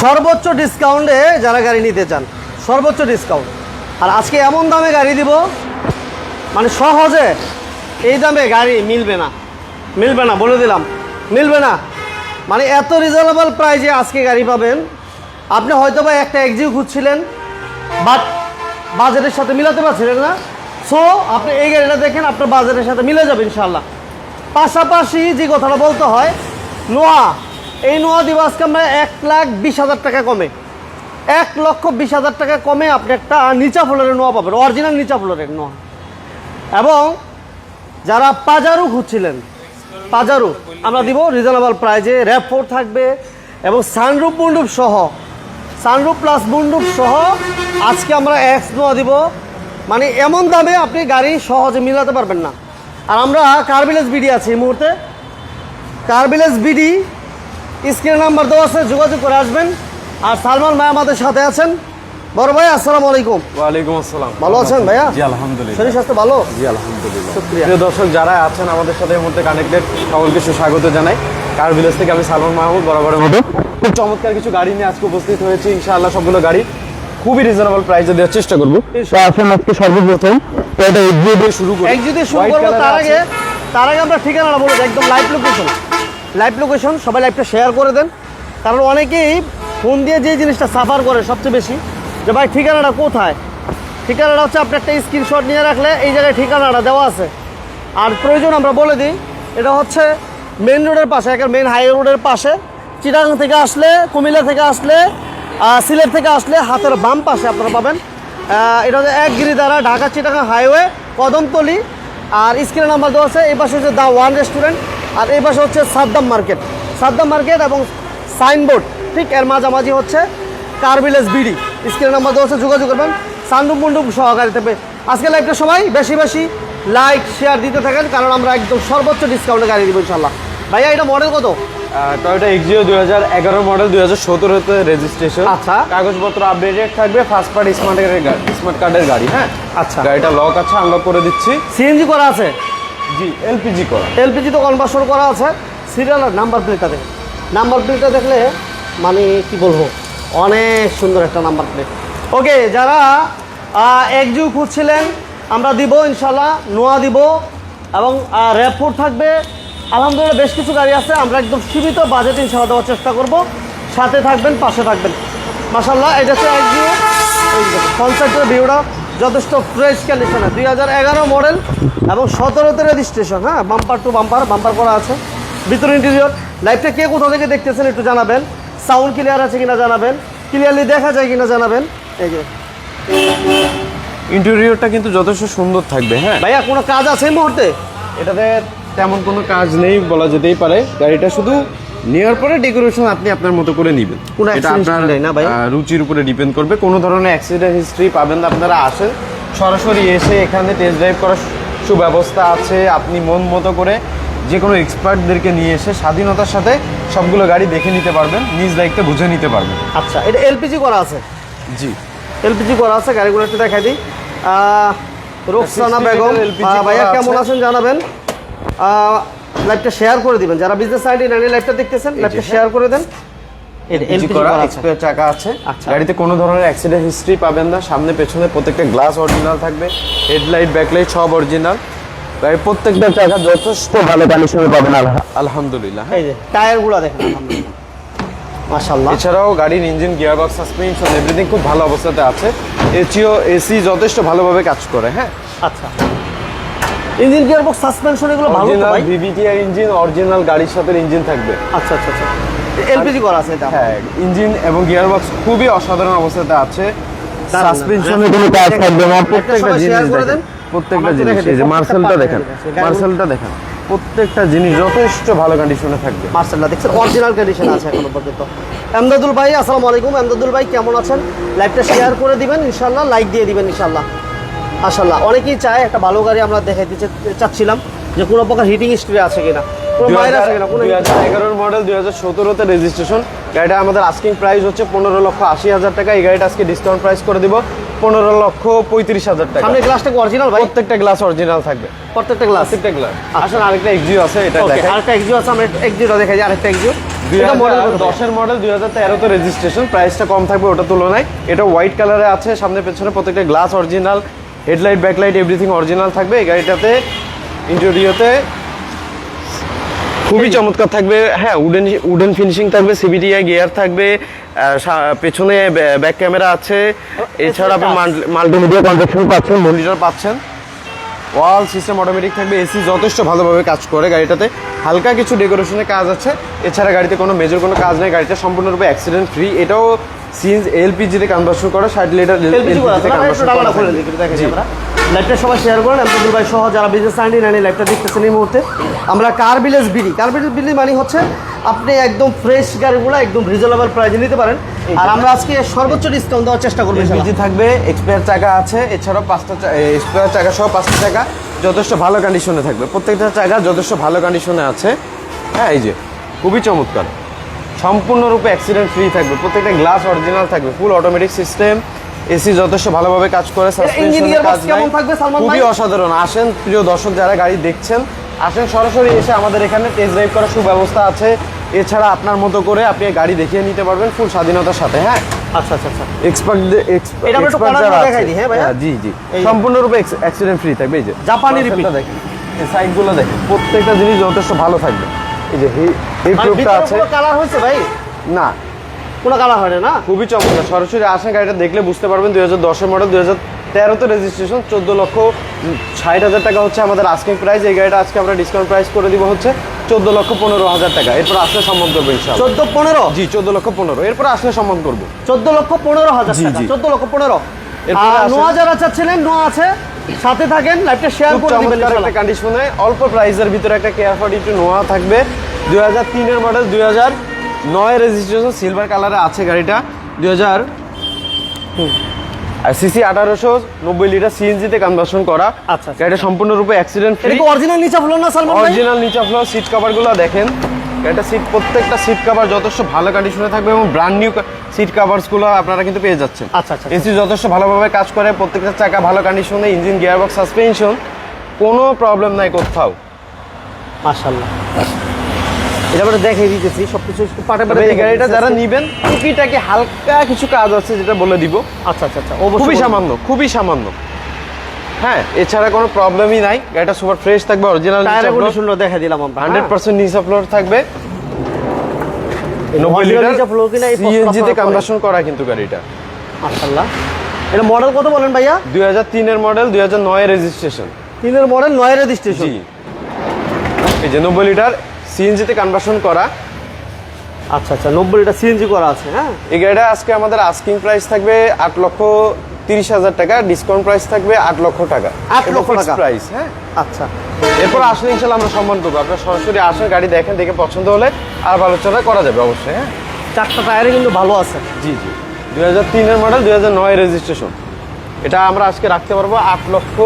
সর্বোচ্চ ডিসকাউন্টে যারা গাড়ি নিতে চান, সর্বোচ্চ ডিসকাউন্ট। আর আজকে এমন দামে গাড়ি দিব মানে সহজে এই দামে গাড়ি মিলবে না। মিলবে না, বলে দিলাম। মিলবে না। মানে এত রিজনেবল প্রাইজে আজকে গাড়ি পাবেন। আপনি হয়তো বা একটা এক্সিউ খুঁজছিলেন বাট বাজেটের সাথে মিলাতে পারছিলেন না। সো আপনি এই গাড়িটা দেখেন, আপনার বাজেটের সাথে মিলে যাবে ইনশাল্লাহ পাশাপাশি যে কথাটা বলতে হয় নোয়া এই নোয়া দিব আজকে আমরা এক লাখ বিশ হাজার টাকা কমে। এক লক্ষ বিশ হাজার টাকা কমে আপনি একটা নিচা ফ্লোরের নোয়া পাবেন অরিজিনাল নিচা ফ্লোরের নোয়া। এবং যারা পাজারু খুঁজছিলেন, পাজারু, আমরা দিব রিজনেবল প্রাইজে র্যাপ ফোর থাকবে এবং সানরুপ মুন্ডুপ সহ সানরুপ প্লাস মুন্ডুপ সহ আজকে আমরা এক্স নোয়া দিব। মানে এমন দামে আপনি গাড়ি সহজে মিলাতে পারবেন না। আর আমরা কার্বিলেজ বিডি আছি এই মুহূর্তে। কার্বিলেজ বিডি স্ক্রিন নাম্বার দেওয়া আছে যোগাযোগ করে আসবেন। আর সালমান ভাই আমাদের সাথে আছেন। বড় ভাই আসসালামু আলাইকুম। ওয়ালাইকুম আসসালাম। ভালো আছেন ভাইয়া? জি আলহামদুলিল্লাহ। শরীর স্বাস্থ্য ভালো? জি আলহামদুলিল্লাহ। শুক্রিয়া। প্রিয় দর্শক যারা আছেন আমাদের সাথে এই মুহূর্তে কানেক্টেড সকলকে সুস্বাগত জানাই। কার ভিলেজ থেকে আমি সালমান মাহমুদ বরাবরের মতো। খুব চমৎকার কিছু গাড়ি নিয়ে আজকে উপস্থিত হয়েছি। ইনশাআল্লাহ সবগুলো গাড়ি খুবই রিজনেবল প্রাইসে দেওয়ার চেষ্টা করব। তো আসুন আজকে সর্বপ্রথম। এটা এগিয়ে দিয়ে শুরু করি। এক যদি শুরু করব তার আগে তার আগে আমরা ঠিকানাটা বলব একদম লাইভ লোকেশন লাইভ লোকেশন সবাই লাইভটা শেয়ার করে দেন। কারণ অনেকেই ফোন দিয়ে যে জিনিসটা সাফার করে সবচেয়ে বেশি, যে ভাই, ঠিকানাটা কোথায়? ঠিকানাটা হচ্ছে আপনি একটা স্ক্রিনশট নিয়ে রাখলে এই জায়গায় ঠিকানাটা দেওয়া আছে। আর প্রয়োজন আমরা বলে দিই, এটা হচ্ছে মেন রোডের পাশে একটা মেন হাই রোডের পাশে। চিটাগাং থেকে আসলে, কুমিল্লা থেকে আসলে সিলেট থেকে আসলে হাতের বাম পাশে আপনারা পাবেন। এটা হচ্ছে এক গিরিধারা ঢাকা চিটাগাং হাইওয়ে কদমতলি। আর স্ক্রিন নাম্বার দেওয়া আছে, এই পাশে হচ্ছে দা ওয়ান রেস্টুরেন্ট আর এই পাশে হচ্ছে সাদ্দাম মার্কেট। সাদ্দাম মার্কেট এবং সাইনবোর্ড ঠিক এর মাঝামাঝি হচ্ছে car village BD. Screen number দেওয়া আছে যোগাযোগ করবেন। সান্ডুপ মুন্ডুপ সহকারী থাকবে আজকে লাইভটা সময় বেশি বেশি লাইক শেয়ার দিতে থাকেন কারণ আমরা একদম সর্বোচ্চ ডিসকাউন্টে গাড়ি দিব ইনশাল্লাহ ভাইয়া এটা মডেল কত? টয়োটা এক্সিও দুই হাজার এগারো মডেল দুই হাজার সতেরোতে রেজিস্ট্রেশন আচ্ছা। কাগজপত্র আপডেটেড থাকবে ফার্স্ট পার্টি স্মার্টের স্মার্ট কার্ডের গাড়ি হ্যাঁ? আচ্ছা। গাড়িটা লক আছে আনলক করে দিচ্ছি। সিএনজি করা আছে? জি, এলপিজি করা। এলপিজি তো কনভার্সন করা আছে। সিরিয়াল আর নাম্বার প্লেটটা দেখে নাম্বার প্লেটটা দেখলে মানে কি বলব, অনেক সুন্দর একটা নাম্বার প্লেট। ওকে, যারা একজু খুঁজছিলেন, আমরা দিব ইনশাল্লাহ নোয়া দিব, এবং র্যাপোর্ট থাকবে। আলহামদুলিল্লাহ, বেশ কিছু গাড়ি আছে, আমরা একদম সীমিত বাজেট ইনশাল্লাহ দেওয়ার চেষ্টা করব। সাথে থাকবেন, পাশে থাকবেন। মাসাল্লাহ এটা হচ্ছে একজু কনসার্টের ভিউটা। যথেষ্ট ফ্রেশ কন্ডিশনে দুই হাজার এগারো মডেল এবং সতেরোতে রেজিস্ট্রেশন হ্যাঁ? বাম্পার টু বাম্পার বাম্পার করা আছে। ভিতর ইন্টেরিয়র লাইভটা কে কোথা থেকে দেখতেছেন একটু জানাবেন। সাউন্ড ক্লিয়ার আছে কিনা জানাবেন। ক্লিয়ারলি দেখা যায় কিনা জানাবেন। এই যে। ইন্টেরিয়রটা কিন্তু যথেষ্ট সুন্দর থাকবে হ্যাঁ? ভাইয়া কোনো কাজ আছে এই মুহূর্তে? এটাতে তেমন কোনো কাজ নেই বলা যেতেই পারে। গাড়িটা শুধু নেওয়ার পরে ডেকোরেশন আপনি আপনার মতো করে নেবেন। এটা আপনার? রুচির উপরে ডিপেন্ড করবে। কোনো ধরনের অ্যাক্সিডেন্ট হিস্ট্রি পাবেন না আপনারা আসেন। সরাসরি এসে এখানে টেস্ট ড্রাইভ করার সুব্যবস্থা আছে। আপনি মন মতো করে যে কোনো এক্সপার্টদেরকে নিয়ে এসে স্বাধীনতার সাথে সবগুলো গাড়ি দেখে নিতে পারবেন নিজ দায়িত্বে বুঝে নিতে পারবেন। আচ্ছা এটা এলপিজি করা আছে? জি। এলপিজি করা আছে গাড়িগুলো একটু দেখাই দিই। রোকসানা বেগম ভাইয়া কেমন আছেন জানাবেন? লাইভটা শেয়ার করে দিবেন। যারা বিজনেস সাইডে নানি লাইভটা দেখতেছেন লাইভটা শেয়ার করে দেন। করা আছে। চাকা আছে। আচ্ছা। গাড়িতে কোনো ধরনের অ্যাক্সিডেন্ট হিস্ট্রি পাবেন না। সামনে পেছনে প্রত্যেকটা গ্লাস অরিজিনাল থাকবে। হেডলাইট ব্যাকলাইট সব অরিজিনাল গাড়ির প্রত্যেকটা চাকা যথেষ্ট ভালো কন্ডিশনে পাবেন আলহামদুলিল্লাহ হ্যাঁ। এই যে টায়ারগুলো দেখেন মাশাআল্লাহ। এছাড়াও গাড়ির ইঞ্জিন গিয়ারবক্স সাসপেনশন এভরিথিং খুব ভালো অবস্থাতে আছে। এসিও এসি যথেষ্ট ভালোভাবে কাজ করে হ্যাঁ। আচ্ছা। ইঞ্জিন গিয়ার বক্স সাসপেনশন এগুলো ভালো তো ভাই? ভিভিটিআর ইঞ্জিন অরিজিনাল গাড়ির সাথে ইঞ্জিন থাকবে। আচ্ছা আচ্ছা আচ্ছা। এলপিজি করা আছে এটা? হ্যাঁ ইঞ্জিন এবং গিয়ারবক্স খুবই অসাধারণ অবস্থাতে আছে। সাসপেনশনে কোনো কাজ থাকবে না প্রত্যেকটা জিনিস দেখেন। দেন। প্রত্যেকটা জিনিস। এই যে মার্সেলটা দেখেন। মার্সেলটা দেখেন। প্রত্যেকটা জিনিস যথেষ্ট ভালো কন্ডিশনে থাকবে। মার্শাল্লাহ দেখছেন অরিজিনাল কন্ডিশন আছে এখনও পর্যন্ত। এমদাদুল ভাই আসসালামু আলাইকুম। এমদাদুল ভাই কেমন আছেন? লাইভটা শেয়ার করে দিবেন ইনশাল্লাহ লাইক দিয়ে দিবেন ইনশাল্লাহ মাশাল্লাহ অনেকেই চায় একটা ভালো গাড়ি আমরা দেখাইতে চা- চাচ্ছিলাম যে কোনো প্রকার হিটিং হিস্ট্রি আছে কিনা। এগারোর মডেল দুই হাজার সতেরোতে রেজিস্ট্রেশন গাড়িটা আমাদের আস্কিং প্রাইস হচ্ছে পনেরো লক্ষ আশি হাজার টাকা। এই গাড়িটা আজকে ডিসকাউন্ট প্রাইস করে দিব। পনেরো লক্ষ পঁয়ত্রিশ হাজার টাকা। সামনে গ্লাসটা অরিজিনাল ভাই? প্রত্যেকটা গ্লাস অরিজিনাল থাকবে। প্রত্যেকটা গ্লাস প্রত্যেকটা গ্লাস আসলে আরেকটা এক্সিও আছে এটা আরেকটা এক্সিও আছে আমরা এক্সিওটা দেখাই আরেকটা এক্সিও দশের মডেল দুই হাজার তেরোতে রেজিস্ট্রেশন প্রাইসটা কম থাকবে ওটা তুলনায়। এটা হোয়াইট কালারে আছে সামনে পেছনে প্রত্যেকটা glass original headlight backlight everything original থাকবে। এই গাড়িটাতে ইন্টেরিয়তে খুবই চমৎকার থাকবে। হ্যাঁ উডেন উডেন ফিনিশিং থাকবে সিবিটিআই গিয়ার থাকবে পেছনে ব্যাক ক্যামেরা আছে। এছাড়া আপনি মাল্টিমিডিয়া কন্ট্রাকশন পাচ্ছেন। মনিটর পাচ্ছেন। ওয়াল সিস্টেম অটোমেটিক থাকবে এসি যথেষ্ট ভালোভাবে কাজ করে গাড়িটাতে। হালকা কিছু ডেকোরেশনের কাজ আছে। এছাড়া গাড়িতে কোনো মেজর কোনো কাজ নেই। গাড়িটা সম্পূর্ণরূপে অ্যাক্সিডেন্ট ফ্রি এটাও সিএনজি এলপিজিতে কনভার্সন করা ষাট লিটার এলপিজি করা আছে না? একটু ডালাটা খুলে দিই, একটু আমরা। লাইভটা সবাই শেয়ার করেন আব্দুল ভাই সহ যারা বিজনেস নাইনটি নাইন লাইভটা দেখতেছেন এই মুহূর্তে। আমরা car village BD car village BD মানে হচ্ছে আপনি একদম ফ্রেশ গাড়িগুলো একদম রিজনেবল প্রাইসে নিতে পারেন। আর আমরা আজকে সর্বোচ্চ ডিসকাউন্ট দেওয়ার চেষ্টা করব এলপিজি থাকবে এক্সপায়ার চাকা আছে এছাড়াও পাঁচটা এক্সপায়ার চাকা সহ পাঁচটা চাকা যথেষ্ট ভালো কন্ডিশনে থাকবে। প্রত্যেকটা চাকা যথেষ্ট ভালো কন্ডিশনে আছে। হ্যাঁ এই যে খুবই চমৎকার। সম্পূর্ণরূপে অ্যাক্সিডেন্ট ফ্রি থাকবে। প্রত্যেকটা গ্লাস অরিজিনাল থাকবে ফুল অটোমেটিক সিস্টেম এসি যথেষ্ট ভালোভাবে কাজ করে সাসপেনশনের কাজ নাই। খুবই অসাধারণ। আসেন প্রিয় দর্শক যারা গাড়ি দেখছেন আসেন সরাসরি এসে আমাদের এখানে টেস্ট ড্রাইভ করার সুব্যবস্থা আছে। এছাড়া আপনার মতো করে আপনি গাড়ি দেখিয়ে নিতে পারবেন ফুল স্বাধীনতার সাথে হ্যাঁ? আচ্ছা আচ্ছা আচ্ছা। এক্সপার্ট কর্নার দেখাই দিই, হ্যাঁ ভাইয়া? জি জি। এই- সম্পূর্ণরূপে অ্যাক্সিডেন্ট ফ্রি থাকবে এই যে। জাপানি repeat। দেখেন। সাইডগুলো দেখেন। প্রত্যেকটা জিনিস যথেষ্ট ভালো থাকবে। এই যে এই মানে আছে। কালার হয়েছে ভাই? না। কোনো কালার হয় না খুবই চমৎকার। সরাসরি আসেন গাড়িটা দেখলে বুঝতে পারবেন দুই হাজার দশের মডেল দুই হাজার তেরোতে রেজিস্ট্রেশন চোদ্দ লক্ষ ষাট হাজার টাকা হচ্ছে আমাদের আস্কিং প্রাইস এই গাড়িটা আজকে আমরা ডিসকাউন্ট প্রাইস করে দিব হচ্ছে চোদ্দ লক্ষ পনেরো হাজার টাকা। এরপর আসলে সম্মান করব চোদ্দ পনেরো? জি চোদ্দ লক্ষ পনেরো। এরপর আসলে সম্মান করব। চোদ্দ লক্ষ পনেরো হাজার জি, জি। চোদ্দ লক্ষ পনেরো। এরপরে নোয়া যারা চাচ্ছিলেন নোয়া আছে? সাথে থাকেন লাইভটা শেয়ার করে দিবেন একটা। কন্ডিশনে অল্প প্রাইসের ভিতরে একটা কেয়ার ফর্টি টু নোয়া থাকবে। দুই হাজার তিনের মডেল দুই হাজার নয় রেজিস্ট্রেশন সিলভার কালারে আছে গাড়িটা। দুই হাজার আর সিসি আঠারোশো নব্বই লিটার সিএনজিতে কনভার্সন করা। আচ্ছা, আচ্ছা। গাড়িটা সম্পূর্ণরূপে অ্যাক্সিডেন্ট এটা ফ্রি কি অরিজিনাল নিচে বলুন না সালমান ভাই? অরিজিনাল নিচা ফ্লোর সিট কভারগুলো দেখেন। এটা সিট প্রত্যেকটা সিট কভার যথেষ্ট ভালো কন্ডিশনে থাকবে এবং ব্র্যান্ড নিউ সিট কভারসগুলো আপনারা কিন্তু পেয়ে যাচ্ছেন। আচ্ছা, আচ্ছা, এসি যথেষ্ট ভালোভাবে কাজ করে প্রত্যেকটা চাকা ভালো কন্ডিশনে ইঞ্জিন গিয়ারবক্স সাসপেনশন কোনো প্রবলেম নাই কোথাও। মাশাআল্লাহ। এটা আমরা দেখাই দিতেছি সবকিছু একটু পাটে পাটে এই গাড়িটা যারা নিবেন টুকিটাকি হালকা কিছু কাজ আছে যেটা বলে দিব। আচ্ছা আচ্ছা আচ্ছা খুবই অবশ্যই সামান্য খুবই সামান্য। হ্যাঁ এছাড়া কোনো প্রবলেমই নাই। গাড়িটা সুপার ফ্রেশ থাকবে অরিজিনাল কন্ডিশনটা দেখাই দিলাম আমরা হান্ড্রেড পার্সেন্ট নিচা ফ্লোর থাকবে। নব্বই লিটার সিএনজিতে কনভার্সন করা কিন্তু গাড়িটা। মাশাআল্লাহ। এটা মডেল কত বলেন ভাইয়া? দুই হাজার তিনের মডেল দুই হাজার নয় রেজিস্ট্রেশন তিনের মডেল নয় রেজিস্ট্রেশন জি। এই যে নব্বই লিটার সিএনজিতে কনভার্সন করা। আচ্ছা আচ্ছা নব্বই লিটার সিএনজি করা আছে হ্যাঁ? এই গাড়িটা আজকে আমাদের আস্কিং প্রাইস থাকবে আট লক্ষ তিরিশ হাজার টাকা ডিসকাউন্ট প্রাইস থাকবে আট লক্ষ টাকা। আট লক্ষ টাকা। প্রাইস হ্যাঁ? আচ্ছা। এরপর আসলে ইনশাল্লাহ আমরা সম্মান করব। আপনার সরাসরি আসেন গাড়ি দেখেন দেখে পছন্দ হলে আর আলোচনা করা যাবে অবশ্যই হ্যাঁ? চারটা টায়ারে কিন্তু ভালো আছে। জি জি। দুই হাজার তিনের মডেল দুই হাজার নয় রেজিস্ট্রেশন এটা আমরা আজকে রাখতে পারব আট লক্ষ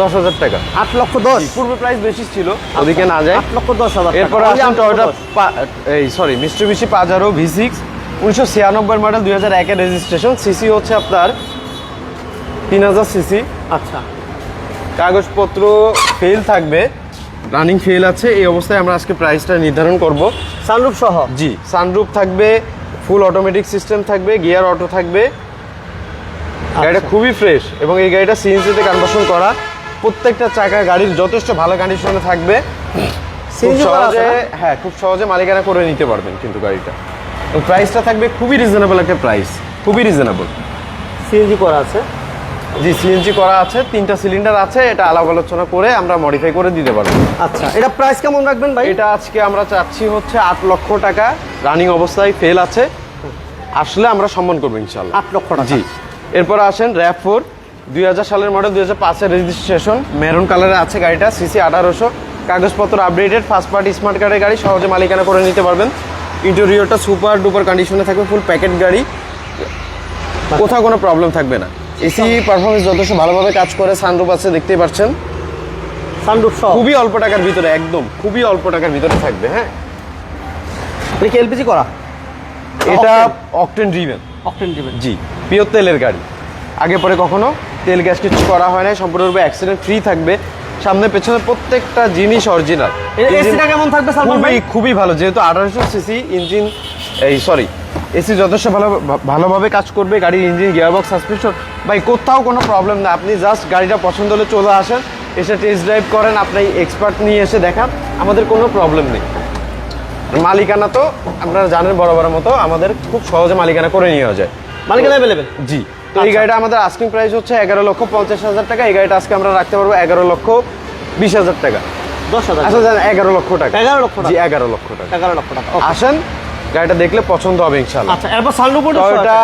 দশ হাজার টাকা। আট লক্ষ দশ? পূর্বে প্রাইস বেশি ছিল ওদিকে না যায়। আট লক্ষ দশ হাজার এরপর লক্ষ টয়োটা। এই sorry Mitsubishi Pajero V six উনিশশো ছিয়ানব্বই মডেল দুই হাজার একের রেজিস্ট্রেশন সিসি হচ্ছে আপনার তিন হাজার সিসি। আচ্ছা। কাগজপত্র ফেল থাকবে। রানিং ফেল আছে। এই অবস্থায় আমরা আজকে প্রাইসটা নির্ধারণ করব। সানরুফ সহ? জি সানরুফ থাকবে ফুল অটোমেটিক সিস্টেম থাকবে গিয়ার অটো থাকবে। গাড়িটা আচ্ছা। খুবই ফ্রেশ এবং এই গাড়িটা সিএনজিতে কনভার্সন করা। প্রত্যেকটা চাকা গাড়ির যথেষ্ট ভালো কন্ডিশনে থাকবে। খুব সহজে হ্যাঁ খুব সহজে মালিকানা করে নিতে পারবেন কিন্তু গাড়িটা। প্রাইসটা থাকবে খুবই রিজনেবল একটা প্রাইস খুবই রিজনেবল সিএনজি করা আছে? জি সিএনজি করা আছে তিনটা সিলিন্ডার আছে এটা আলাপ আলোচনা করে আমরা মডিফাই করে দিতে পারব। আচ্ছা এটা প্রাইস কেমন রাখবেন ভাই? এটা আজকে আমরা চাচ্ছি হচ্ছে আট লক্ষ টাকা। রানিং অবস্থায় ফেল আছে। আসলে আমরা সম্মান করব ইনশাল্লাহ আট লক্ষ টাকা। জি। এরপর আসেন র্যাপ ফোর দুই হাজার সালের মডেল দুই হাজার পাঁচের রেজিস্ট্রেশন মেরুন কালারে আছে গাড়িটা সিসি আঠারোশো। কাগজপত্র আপডেটেড ফার্স্ট পার্টি স্মার্ট কার্ডের গাড়ি সহজে মালিকানা করে নিতে পারবেন। ইন্টেরিয়রটা সুপার ডুপার কন্ডিশনে থাকবে ফুল প্যাকেট গাড়ি। কোথাও কোনো প্রবলেম থাকবে না। এসি পারফরমেন্স যথেষ্ট ভালোভাবে কাজ করে সানরুফ আছে দেখতেই পাচ্ছেন। সানরুফ সহ? খুবই অল্প টাকার ভিতরে একদম খুবই অল্প টাকার ভিতরে থাকবে হ্যাঁ। এটা কি এলপিজি করা? এটা অকটেন ড্রিভেন অকটেন ড্রিভেন জি পিওর তেলের গাড়ি। আগে পরে কখনো তেল গ্যাস কিছু করা হয় না সম্পূর্ণরূপে অ্যাক্সিডেন্ট ফ্রি থাকবে। সামনে পেছনে প্রত্যেকটা জিনিস অরিজিনাল এসিটা কেমন থাকবে সালমান ভাই? খুবই ভালো যেহেতু আঠারোশো সিসি ইঞ্জিন এই সরি এসি যথেষ্ট ভালো ভালোভাবে কাজ করবে গাড়ির ইঞ্জিন গিয়ারবক্স সাসপেনশন ভাই কোথাও কোনো প্রবলেম না। আপনি জাস্ট গাড়িটা পছন্দ হলে চলে আসেন এসে টেস্ট ড্রাইভ করেন আপনি এক্সপার্ট নিয়ে এসে দেখান আমাদের কোনো প্রবলেম নেই। মালিকানা তো আপনারা জানেন বড় বড় মতো আমাদের খুব সহজে মালিকানা করে নেওয়া যায়। মালিকানা অ্যাভেলেবেল জি। তো এই গাড়িটা আমাদের আস্কিং প্রাইস হচ্ছে এগারো লক্ষ পঞ্চাশ হাজার টাকা। এই গাড়িটা আজকে আমরা রাখতে পারব এগারো লক্ষ বিশ হাজার টাকা। দশ হাজার আচ্ছা এগারো লক্ষ টাকা। এগারো লক্ষ জি এগারো লক্ষ টাকা। এগারো লক্ষ টাকা আসেন গাড়িটা দেখলে পছন্দ হবে ইনশাল্লাহ আচ্ছা এরপর sunroof Toyota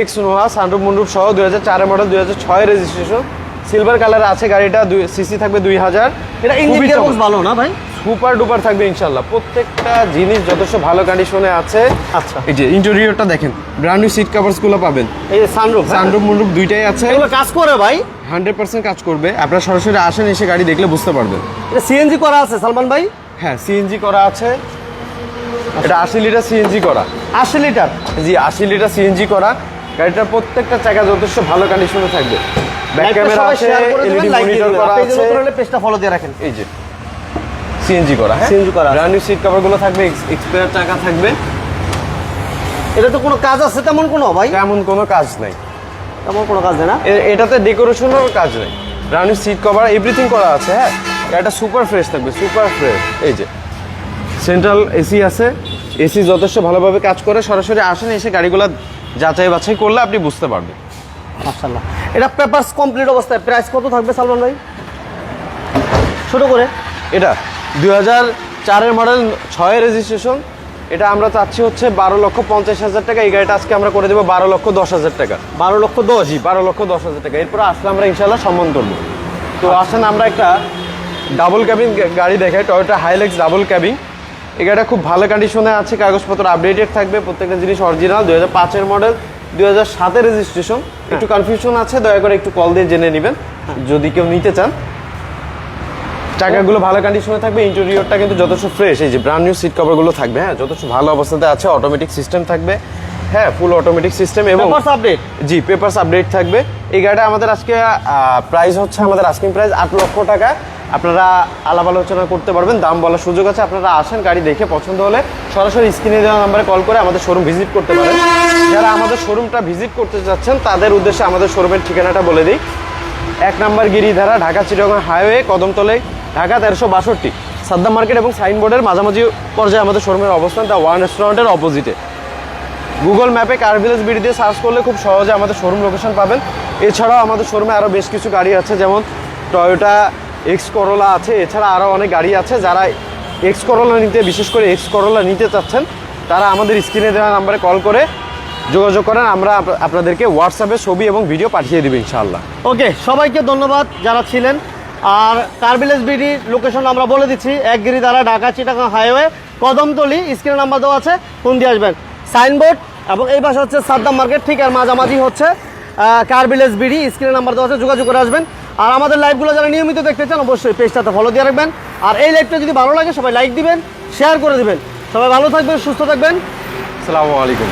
X Noah sunroof মুন্ডুপ সহ দুই হাজার চারের মডেল দুই হাজার ছয় রেজিস্ট্রেশন সিলভার কালার আছে গাড়িটা সিসি থাকবে দুই হাজার। এটা ইঞ্জিন গিয়ারবক্স ভালো না ভাই? সুপার ডুপার থাকবে ইনশাল্লাহ প্রত্যেকটা জিনিস যথেষ্ট ভালো কন্ডিশনে আছে। আচ্ছা। এই যে ইন্টেরিয়রটা দেখেন ব্র্যান্ড নিউ সিট কভার্সগুলো পাবেন। এই যে সানরুফ সানরুফ মুন্ডুপ দুইটাই আছে। এগুলো কাজ করে ভাই। হান্ড্রেড পার্সেন্ট কাজ করবে। আপনারা সরাসরি আসেন এসে গাড়ি দেখলে বুঝতে পারবেন। এটা সিএনজি করা আছে সালমান ভাই? হ্যাঁ সিএনজি করা আছে। এটা আশি লিটার সিএনজি করা। আশি লিটার? জি আশি লিটার সিএনজি করা। গাড়িটার প্রত্যেকটা চাকা যথেষ্ট ভালো কন্ডিশনে থাকবে। ব্যাক ক্যামেরা আছে এলইডি মনিটর করা আছে। পেজটা ফলো দিয়ে রাখেন। এই যে সিএনজি করা হ্যাঁ? CNG করা ব্র্যান্ড নিউ সিট কভারগুলো থাকবে এক্সপায়ার চাকা থাকবে। এটা তো কোনো কাজ আছে তেমন কোনো ভাই? তেমন কোনো কাজ নাই। তেমন কোনো কাজ নেই না? এটাতে ডেকোরেশনের কাজ নেই। Brand new seat cover everything করা আছে হ্যাঁ? এটা সুপার ফ্রেশ থাকবে সুপার ফ্রেশ এই যে সেন্ট্রাল এসি আছে। এসি যথেষ্ট ভালোভাবে কাজ করে সরাসরি আসেন এসে গাড়িগুলো যাচাই বাছাই করলে আপনি বুঝতে পারবেন। মাশাআল্লাহ। এটা পেপারস কমপ্লিট অবস্থায়। প্রাইস কত থাকবে সালমান ভাই? ছোট করে। এটা দুই হাজার চারের মডেল ছয় রেজিস্ট্রেশন। এটা আমরা চাচ্ছি হচ্ছে বারো লক্ষ পঞ্চাশ হাজার টাকা। এই গাড়িটা আজকে আমরা করে দেবো বারো লক্ষ দশ হাজার টাকা। বারো লক্ষ দশ? জি বারো লক্ষ দশ হাজার টাকা। এরপর আসলে আমরা ইনশাল্লাহ সম্মান করব তো আসেন আমরা একটা ডাবল ক্যাবিন গাড়ি দেখাই। টয়োটা হাইলেক্স ডাবল ক্যাবিন এই গাড়িটা খুব ভালো কন্ডিশনে আছে। কাগজপত্র আপডেটেড থাকবে। প্রত্যেকটা জিনিস অরিজিনাল দু হাজার পাঁচের মডেল। দু হাজার সাতের রেজিস্ট্রেশন। একটু কনফিউশন আছে দয়া করে একটু কল দিয়ে জেনে নেবেন যদি কেউ নিতে চান। চাকাগুলো ভালো কন্ডিশনে থাকবে ইন্টেরিয়রটা কিন্তু যথেষ্ট ফ্রেশ এই যে ব্র্যান্ড নিউ সিট কভারগুলো থাকবে হ্যাঁ যথেষ্ট ভালো অবস্থাতে আছে অটোমেটিক সিস্টেম থাকবে হ্যাঁ ফুল অটোমেটিক সিস্টেম এবং পেপারস আপডেট জি পেপারস আপডেট থাকবে। এই গাড়িটা আমাদের আজকে প্রাইস হচ্ছে আমাদের আস্কিং প্রাইস আট লক্ষ টাকা। আপনারা আলাপ আলোচনা করতে পারবেন, দাম বলার সুযোগ আছে। আপনারা আসেন, গাড়ি দেখে পছন্দ হলে সরাসরি স্ক্রিনে দেওয়া নাম্বারে কল করে আমাদের শোরুম ভিজিট করতে পারেন। যারা আমাদের শোরুমটা ভিজিট করতে যাচ্ছেন তাদের উদ্দেশ্যে আমাদের শোরুমের ঠিকানাটা বলে দিই। এক নম্বর গিরিধারা, ঢাকা চিটাগং হাইওয়ে, কদমতলে, ঢাকা তেরোশো বাষট্টি। সাদ্দাম মার্কেট এবং সাইনবোর্ডের মাঝামাঝি পর্যায়ে আমাদের শোরুমের অবস্থান তা ওয়ান রেস্টুরেন্টের অপোজিটে গুগল ম্যাপে কার ভিলেজ বিডি দিয়ে সার্চ করলে খুব সহজে আমাদের শোরুম লোকেশন পাবেন। এছাড়াও আমাদের শোরুমে আরও বেশ কিছু গাড়ি আছে, যেমন টয়োটা এক্স করোলা আছে, এছাড়া আরও অনেক গাড়ি আছে যারা এক্স করোলা নিতে, বিশেষ করে এক্স করোলা নিতে চাচ্ছেন, তারা আমাদের স্ক্রিনে দেওয়া নাম্বারে কল করে যোগাযোগ করেন, আমরা আপনাদেরকে হোয়াটসঅ্যাপে ছবি এবং ভিডিও পাঠিয়ে দেবো, ইনশাআল্লাহ। ওকে, সবাইকে ধন্যবাদ যারা ছিলেন। আর কার্বিলেজ বিডি লোকেশন আমরা বলে দিচ্ছি এক দ্বারা Dhaka Chittagong highway, Kadamtali, screen number দেওয়া আছে, ফোন দিয়ে আসবেন। সাইনবোর্ড, এবং এই পাশে হচ্ছে সাদ্দাম মার্কেট, ঠিক আর মাঝামাঝি হচ্ছে। কার্বিলেজ বিডি স্ক্রিন নাম্বার দেওয়া আছে, যোগাযোগ করে আসবেন। আর আমাদের লাইভগুলো যারা নিয়মিত দেখতে চান, অবশ্যই পেজটাতে ফলো দিয়ে রাখবেন। আর এই লাইভটা যদি ভালো লাগে, সবাই লাইক দিবেন শেয়ার করে দিবেন। সবাই ভালো থাকবেন, সুস্থ থাকবেন। আসসালামু আলাইকুম।